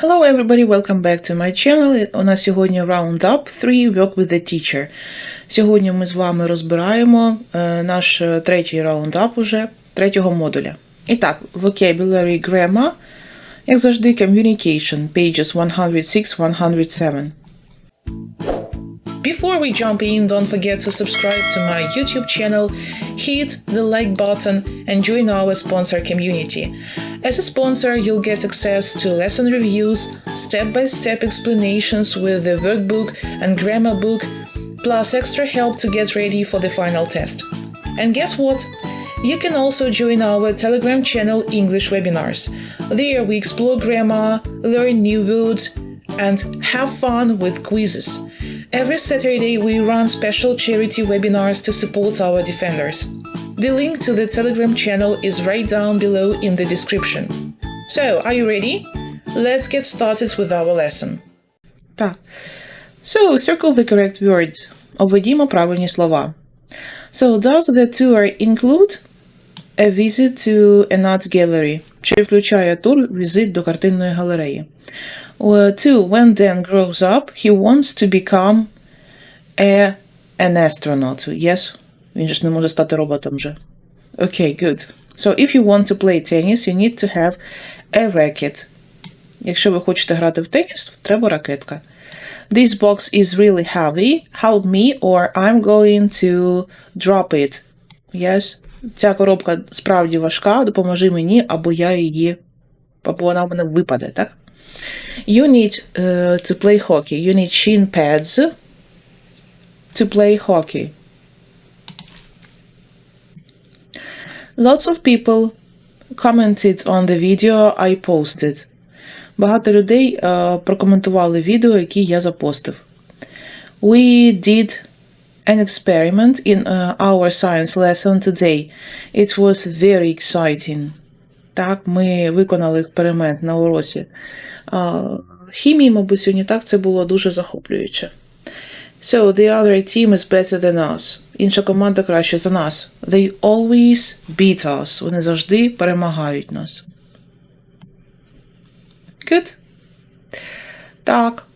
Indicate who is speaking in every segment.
Speaker 1: Hello everybody, welcome back to my channel. У нас сьогодні Roundup 3 Work with the Teacher. Сьогодні ми з вами розбираємо е, наш е, третій раундап уже третього модуля. І так, vocabulary grammar, як завжди, communication, pages 106-107. Before we jump in, don't forget to subscribe to my YouTube channel, hit the like button, and join our sponsor community. As a sponsor, you'll get access to lesson reviews, step by step explanations with the workbook and grammar book, plus extra help to get ready for the final test. And guess what? You can also join our Telegram channel English Webinars. There we explore grammar, learn new words, and have fun with quizzes. Every Saturday, we run special charity webinars to support our defenders. The link to the Telegram channel is right down below in the description. So, are you ready? Let's get started with our lesson. Так. So, circle the correct words. Обведімо правильні слова. So, does the tour include a visit to an art gallery? Чи включає тур візит до картинної галереї? Uh, two, when Dan grows up, he wants to become a, an astronaut. Yes? Він же ж не може стати роботом вже. Okay, good. So, if you want to play tennis, you need to have a racket. Якщо ви хочете грати в теніс, треба ракетка. This box is really heavy. Help me or I'm going to drop it. Yes? Ця коробка справді важка, допоможи мені, або я її, або вона в мене випаде, так? You need uh, to play hockey. You need shin pads to play hockey. Lots of people commented on the video I posted. Багато людей е, прокоментували відео, які я запостив. We did an experiment in uh, our science lesson today. It was very exciting. Так, ми виконали експеримент на уроці. Е, хімії, мабуть, сьогодні так це було дуже захоплююче. So, the other team is better than us. Інша команда краще за нас. They always beat us. Вони завжди перемагають нас. Good. Так.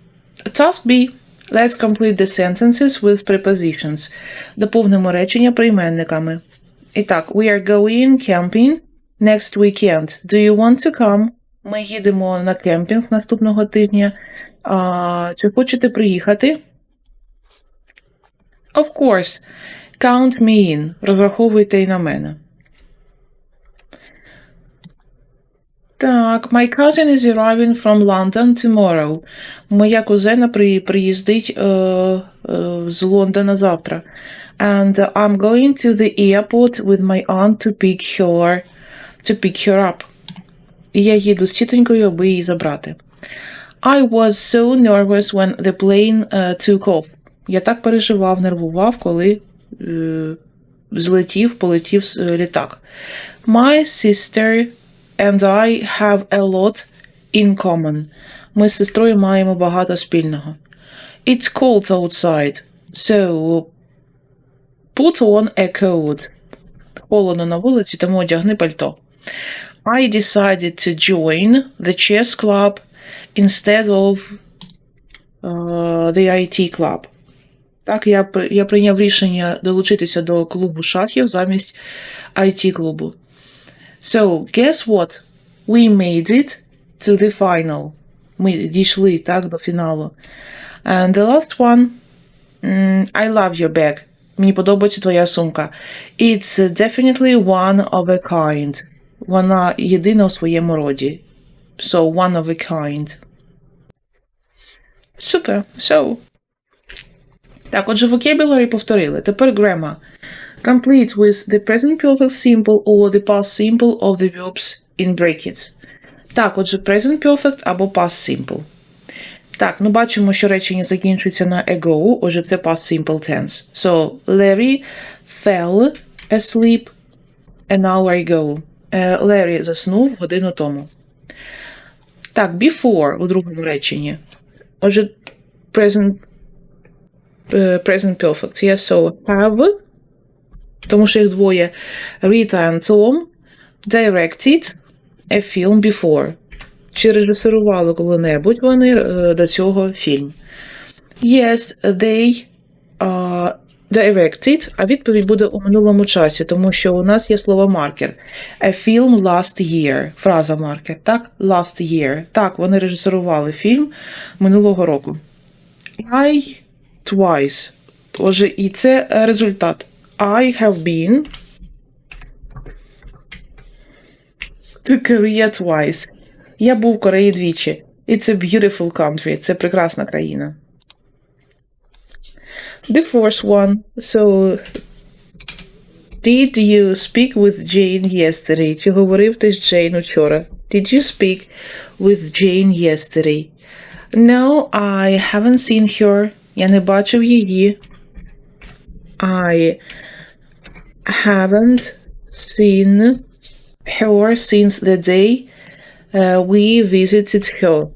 Speaker 1: Task B. Let's complete the sentences with prepositions. Доповнимо речення прийменниками. І так, we are going camping next weekend. Do you want to come? Ми їдемо на кемпінг наступного тижня. А, чи хочете приїхати? Of course. Count me in. Розраховуйте і на мене. Так, my cousin is arriving from London tomorrow. Моя кузена при, приїздить е, е, з Лондона завтра. And I'm going to the airport with my aunt to pick her to pick her up. І я їду з тітонькою, аби її забрати. I was so nervous when the plane uh, took off. Я так переживав, нервував, коли е, злетів, полетів е, літак. My sister and I have a lot in common. Ми з сестрою маємо багато спільного. It's cold outside, so put on a coat. Холодно на вулиці, тому одягни пальто. I decided to join the chess club instead of uh, the IT club. Так, я, я прийняв рішення долучитися до клубу шахів замість IT-клубу. So, guess what? We made it to the final. Ми дійшли так до фіналу. And the last one. I love your bag. Мені подобається твоя сумка. It's definitely one of a kind. Вона єдина у своєму роді. So, one of a kind. Супер. So. Так, отже, vocabulary повторили. Тепер grammar. Complete with the present perfect simple or the past simple of the verbs in brackets. Так, отже, present perfect або past simple. Так, ну бачимо, що речення закінчується на ago, отже, це past simple tense. So, Larry fell asleep an hour ago. Е, Larry заснув годину тому. Так, before у другому реченні. Отже, present, е, present perfect. Yes, so have, тому що їх двоє. Rita and Tom directed a film before. Чи режисерували коли-небудь вони е, до цього фільм? Yes, they uh, directed, а відповідь буде у минулому часі, тому що у нас є слово маркер. A film last year. Фраза маркер. Так, last year. Так, вони режисерували фільм минулого року. I twice. Отже, і це е, результат. I have been to Korea twice. Я був в Кореї двічі. It's a beautiful country. Це прекрасна країна. The fourth one. So, did you speak with Jane yesterday? Чи говорив ти з Джейн учора? Did you speak with Jane yesterday? No, I haven't seen her. Я не бачив її. I haven't seen her since the day uh, we visited her.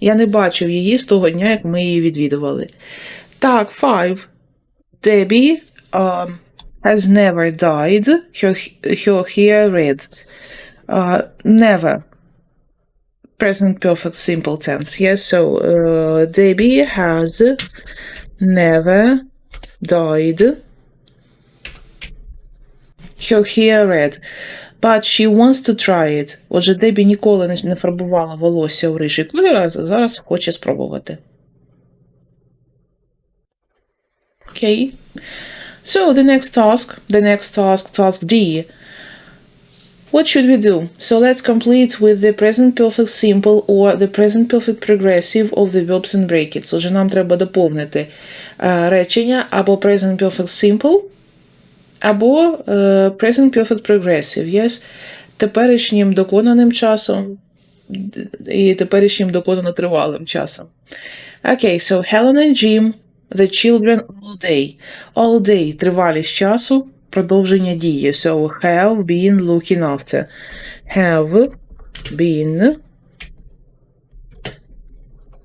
Speaker 1: Я не бачив її з того дня, як ми її відвідували. Так, five. Debbie um, has never dyed her, her hair red. Uh, never. Present perfect simple tense. Yes, so uh, Debbie has never dyed her hair red. But she wants to try it. Отже, Дебі ніколи не- фарбувала волосся у рижий колір, а зараз хоче спробувати. Okay. So the next task, the next task, task D. What should we do? So let's complete with the present perfect simple or the present perfect progressive of the verbs and brackets. Отже, нам треба доповнити е, речення або present perfect simple, або е, present perfect progressive. Yes? Теперішнім доконаним часом і теперішнім доконано тривалим часом. Okay, so Helen and Jim, the children all day. All day – тривалість часу, продовження дії. So have been looking after. Have been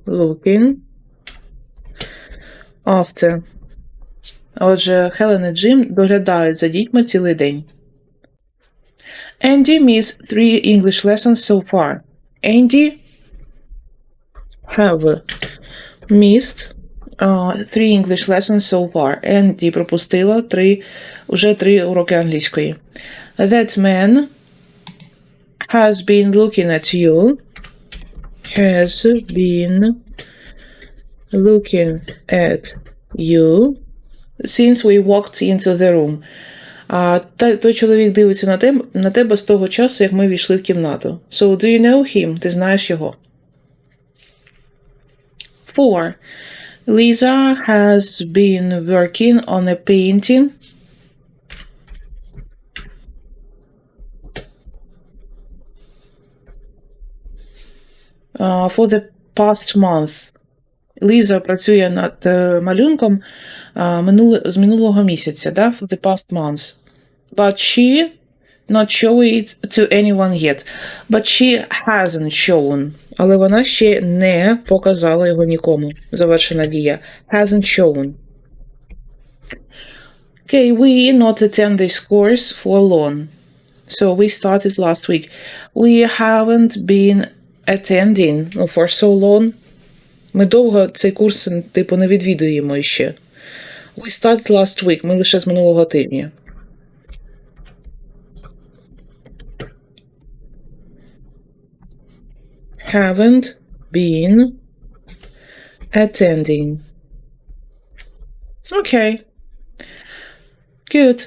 Speaker 1: looking after. Отже, Хелен і Джим доглядають за дітьми цілий день. Andy missed three English lessons so far. Andy have missed uh, three English lessons so far. Andy пропустила три, уже три уроки англійської. That man has been looking at you. Has been looking at you since we walked into the room. А та, той чоловік дивиться на тебе, на тебе з того часу, як ми війшли в кімнату. So, do you know him? Ти знаєш його. Four. Lisa has been working on a painting. uh, for the past month. Ліза працює над е, малюнком а, минуле, з минулого місяця, да? for the past months. But she not show it to anyone yet. But she hasn't shown. Але вона ще не показала його нікому. Завершена дія. Hasn't shown. Okay, we not attend this course for long. So we started last week. We haven't been attending ну, for so long. Ми довго цей курс, типу, не відвідуємо ще. We started last week. Ми лише з минулого тижня. Haven't been attending. Okay. Good.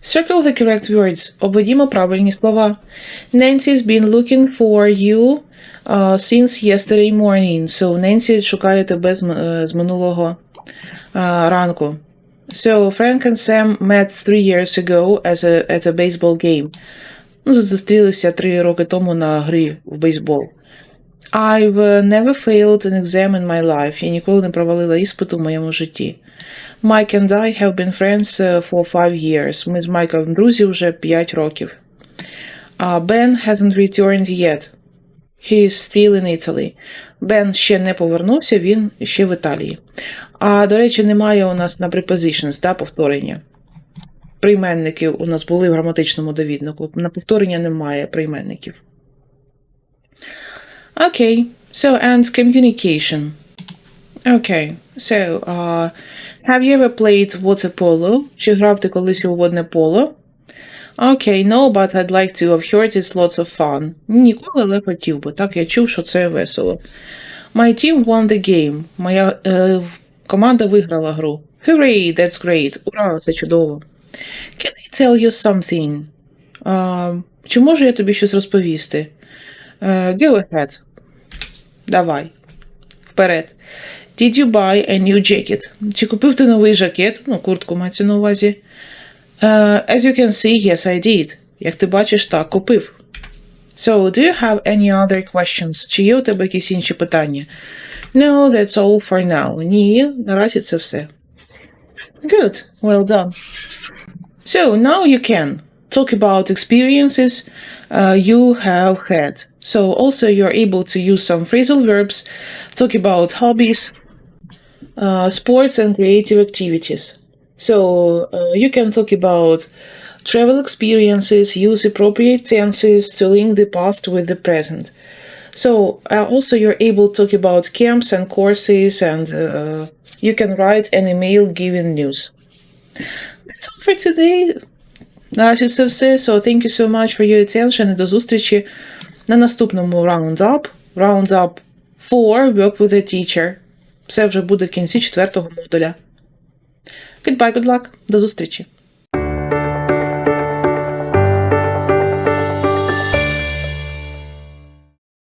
Speaker 1: Circle the correct words. Обведімо правильні слова. Nancy's been looking for you uh, since yesterday morning. So, Nancy шукає тебе з, м- е, з минулого uh, ранку. So, Frank and Sam met three years ago as a, at a baseball game. Ну, зустрілися три роки тому на грі в бейсбол. I've never failed an exam in my life. Я ніколи не провалила іспиту в моєму житті. Mike and I have been friends uh, for five years. Ми з Майком друзі вже 5 років. Uh, Ben hasn't returned yet. He is still in Italy. Бен ще не повернувся, він ще в Італії. А, до речі, немає у нас на prepositions, да, повторення. Прийменники у нас були в граматичному довіднику. На повторення немає прийменників. Okay, so and communication. Okay, so uh, have you ever played water polo? Чи грав ти колись у водне поло? Okay, no, but I'd like to. I've heard it's lots of fun. Ніколи, але хотів би. Так, я чув, що це весело. My team won the game. Моя е, команда виграла гру. Hooray, that's great. Ура, це чудово. Can I tell you something? Uh, чи можу я тобі щось розповісти? Uh, go ahead. Давай. Вперед. Did you buy a new jacket? Чи купив ти новий жакет? Ну, куртку мається на увазі. Uh, as you can see, yes, I did. Як ти бачиш, так, купив. So, do you have any other questions? Чи є у тебе якісь інші питання? No, that's all for now. Ні, наразі це все. Good, well done. So, now you can talk about experiences uh, you have had. So, also you're able to use some phrasal verbs, talk about hobbies, uh, sports and creative activities. So uh, you can talk about travel experiences, use appropriate tenses to link the past with the present. So uh, also you're able to talk about camps and courses, and uh, you can write an email giving news. That's all for today. Наразі це все. So thank you so much for your attention до зустрічі на наступному Roundup. Roundup 4 Work with a Teacher. Це вже буде в кінці четвертого модуля. Goodbye, good luck. До зустрічі.